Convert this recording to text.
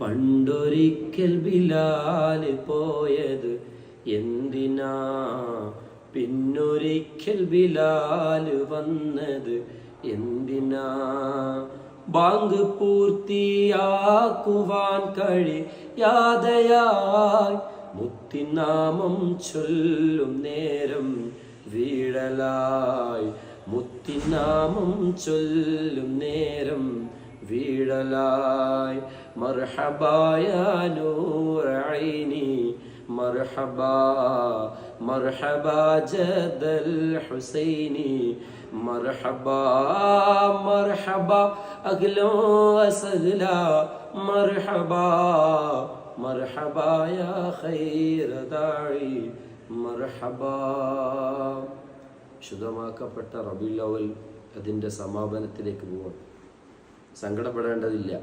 പണ്ടൊരിക്കൽ ബിലാല് പോയത് എന്തിനാ പിന്നൊരിക്കൽ ബിലാല് വന്നത് എന്തിനാ ബാങ്ക് പൂർത്തിയാക്കുവാൻ കഴിയാതയായി മുത്തിനാമം ചൊല്ലും നേരം വീഴലായി മുത്തിനാമം ചൊല്ലും നേരം വീഴലായി മർഹബായ നൂറൈനി مرحبا مرحبا جد الحسيني مرحبا مرحبا أهلا وسهلا مرحبا مرحبا يا خير داعي مرحبا ശുദ്ധമാക്കപ്പെട്ട റബിയുൽ അവൽ അതിൻ്റെ സമാപനത്തിലേക്ക് പോവാം സങ്കടപ്പെടേണ്ടതില്ല.